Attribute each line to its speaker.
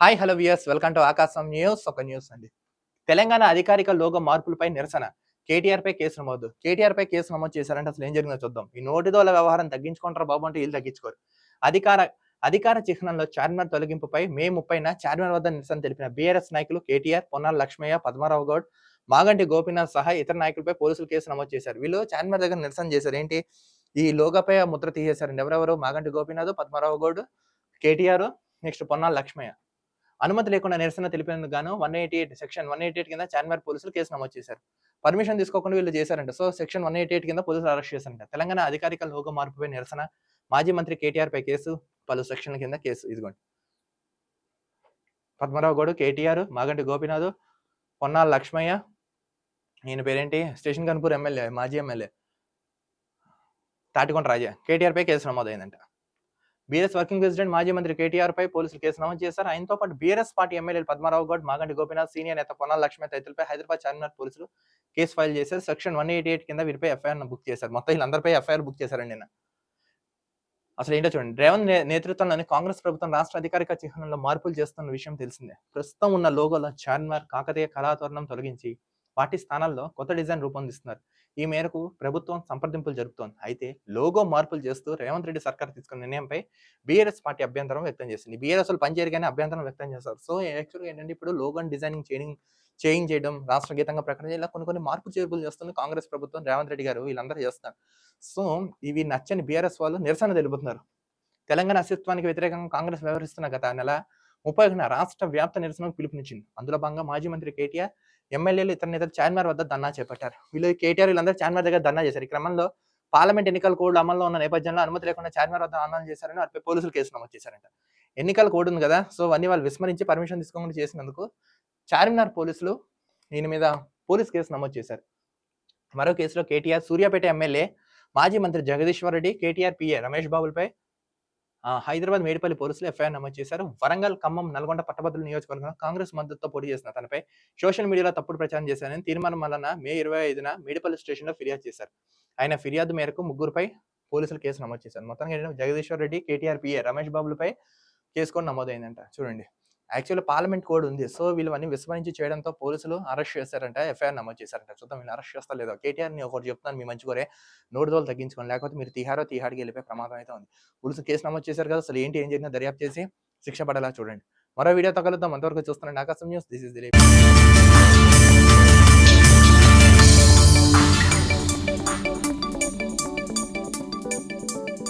Speaker 1: Hi hello viewers welcome to Aakasam news ఒక news అండి. తెలంగాణ అధికారిక లోగో మార్పులపై నిరసన. కేటీఆర్ పై కేసు నమోదు. కేటీఆర్ పై కేసు నమోదు చేశారంటే అసలు ఏం జరిగిందో చూద్దాం. ఈ నోటిదోల వ్యవహారం తగ్గించుకుంటారు బాబు అంటే వీళ్ళు తగ్గించుకోరు. అధికార అధికార చిహ్నంలో చార్మినార్ తొలగింపుపై మే ముప్పైన చార్మినార్ వద్ద నిరసన తెలిపిన బీఆర్ఎస్ నాయకులు కేటీఆర్ పొన్నాల లక్ష్మయ్య పద్మారావు గౌడ్ మాగంటి గోపీనాథ్ సహా ఇతర నాయకులపై పోలీసులు కేసు నమోదు చేశారు. వీళ్ళు చార్మినార్ దగ్గర నిరసన చేశారు. ఏంటి? ఈ లోగపై ముద్ర తీసేశారండి. ఎవరెవరు? మాగంటి గోపీనాథ్ పద్మారావు గౌడ్ కేటీఆర్ నెక్స్ట్ పొన్నాల లక్ష్మయ్య. అనుమతి లేకుండా నిరసన తెలిపినందుకు గాను one eighty eight section one eighty eight కింద చార్మినార్ పోలీసులు కేసు నమోదు చేశారు. పర్మిషన్ తీసుకోకుండా వీళ్ళు చేశారంట. So section one eighty eight కింద పోలీసులు అరెస్ట్ చేశారంట. తెలంగాణ అధికారిక లోగో మార్పుపై నిరసన. మాజీ మంత్రి కేటీఆర్ పై కేసు పలు సెక్షన్ల కింద కేసు. ఇదిగోండి. పద్మరావు గౌడ్ కేటీఆర్ మాగంటి గోపినాథ్ పొన్నాల లక్ష్మయ్య ఈయన పేరేంటి? స్టేషన్ కన్పూర్ ఎమ్మెల్యే మాజీ ఎమ్మెల్యే. తాటికొండ రాజా. కేటీఆర్ పై కేసు నమోదైందంట. బీఆర్ఎస్ వర్కింగ్ ప్రెసిడెంట్ మాజీ మంత్రి కేటీఆర్ పై పోలీసులు కేసు నమోదు చేశారు. ఆయనతో పాటు బీఆర్ఎస్ పార్టీ ఎమ్మెల్యేలు పద్మారావు గౌడ్ మాగంటి గోపీనాథ్ సీనియర్ నేత పొన్నాల లక్ష్మి తదితరులపై హైదరాబాద్ చార్మినార్ పోలీసులు కేసు ఫైల్ చేశారు. సెక్షన్ వన్ ఎయిటీ ఎయిట్ కింద వీరిపై ఎఫ్ఐఆర్ బుక్ చేశారు. మొత్తం వీళ్ళందరిపై ఎఫ్ఐఆర్ బుక్ చేశారండి నిన్న. అసలు ఏంటో చూడండి. రేవంత్ నేతృత్వంలోని కాంగ్రెస్ ప్రభుత్వం రాష్ట్ర అధికారిక చిహ్నంలో మార్పులు చేస్తున్న విషయం తెలిసిందే. ప్రస్తుతం ఉన్న లోగోలో చార్మినార్ కాకతీయ కళాతోరణం తొలగించి వాటి స్థానాల్లో కొత్త డిజైన్ రూపొందిస్తున్నారు. ఈ మేరకు ప్రభుత్వం సంప్రదింపులు జరుపుతోంది. అయితే లోగో మార్పులు చేస్తూ రేవంత్ రెడ్డి సర్కార్ తీసుకున్న నిర్ణయంపై బీఆర్ఎస్ పార్టీ అభ్యంతరం వ్యక్తం చేసింది. బీఆర్ఎస్ వాళ్ళు పనిచేయగానే అభ్యంతరం వ్యక్తం చేస్తారు. సో యాక్చువల్గా ఏంటంటే ఇప్పుడు లోగోని డిజైనింగ్ చేయింగ్ చేంజ్ చేయడం రాష్ట్ర గీతంగా ప్రకటన ఇలా కొన్ని కొన్ని మార్పు చేర్పులు చేస్తుంది కాంగ్రెస్ ప్రభుత్వం రేవంత్ రెడ్డి గారు వీళ్ళందరూ చేస్తారు సో ఇవి నచ్చని బీఆర్ఎస్ వాళ్ళు నిరసన తెలుపుతున్నారు. తెలంగాణ అస్తిత్వానికి వ్యతిరేకంగా కాంగ్రెస్ వ్యవహరిస్తున్న గత నెల ముప్పై ఒకటిన రాష్ట్ర వ్యాప్త నిరసనకు పిలుపునిచ్చింది. అందులో భాగంగా మాజీ మంత్రి కేటీఆర్ ఎమ్మెల్యేలు ఇతర నేతలు చార్మినార్ వద్ద ధర్నా చేపట్టారు. వీళ్ళు కేటీఆర్ వీళ్ళందరూ చార్మినార్ దగ్గర ధర్నా చేశారు. ఈ క్రమంలో పార్లమెంట్ ఎన్నికల కోడ్ అమల్లో ఉన్న నేపథ్యంలో అనుమతి లేకుండా చార్మినార్ వద్ద ఆందోళన చేశారని వారిపై పోలీసులు కేసు నమోదు చేశారంట. ఎన్నికల కోడ్ ఉంది కదా సో అన్ని వాళ్ళు విస్మరించి పర్మిషన్ తీసుకోకుండా చేసినందుకు చార్మినార్ పోలీసులు దీని మీద పోలీస్ కేసు నమోదు చేశారు. మరో కేసులో కేటీఆర్ సూర్యాపేట ఎమ్మెల్యే మాజీ మంత్రి జగదీశ్వర్ రెడ్డి కేటీఆర్ పిఏ రమేష్ బాబులపై హైదరాబాద్ మేడిపల్లి పోలీసులు ఎఫ్ఐఆర్ నమోదు చేశారు. వరంగల్ ఖమ్మం నల్గొండ పట్టభద్రుల నియోజకవర్గంలో కాంగ్రెస్ మద్దతుతో పోటీ చేసిన తనపై సోషల్ మీడియాలో తప్పుడు ప్రచారం చేశారని తీర్మానం వలన మే ఇరవై ఐదున మేడిపల్లి స్టేషన్లో ఫిర్యాదు చేశారు. ఆయన ఫిర్యాదు మేరకు ముగ్గురుపై పోలీసులు కేసు నమోదు చేశారు. మొత్తానికి జగదీశ్వర్ రెడ్డి కేటీఆర్ పిఏ రమేష్ బాబులపై కేసు కూడా నమోదైందంట. చూడండి. యాక్చువల్ పార్లమెంట్ కోడ్ ఉంది. సో వీళ్ళవన్నీ విస్మరించి చేయడంతో పోలీసులు అరెస్ట్ చేశారంట ఎఫ్ఐఆర్ నమోదు చేశారంట. చూద్దాం వీళ్ళు అరెస్ట్ చేస్తా లేదో. కేటీఆర్ని ఒకటి చెప్తాను మీ మంచి కోరే. నోటు దోలు తగ్గించుకోండి. లేకపోతే మీరు తిహారో తిహాడికి వెళ్ళిపోయే ప్రమాదం అయితే ఉంది. పోలీసులు కేసు నమోదు చేశారు కదా! అసలు ఏంటి ఏం జరిగినా దర్యాప్తు చేసి శిక్ష పడేలా చూడండి. మరో వీడియోతో కలుద్దాం. అంతవరకు చూస్తున్నాను ఆకాశం న్యూస్. This is Dilip.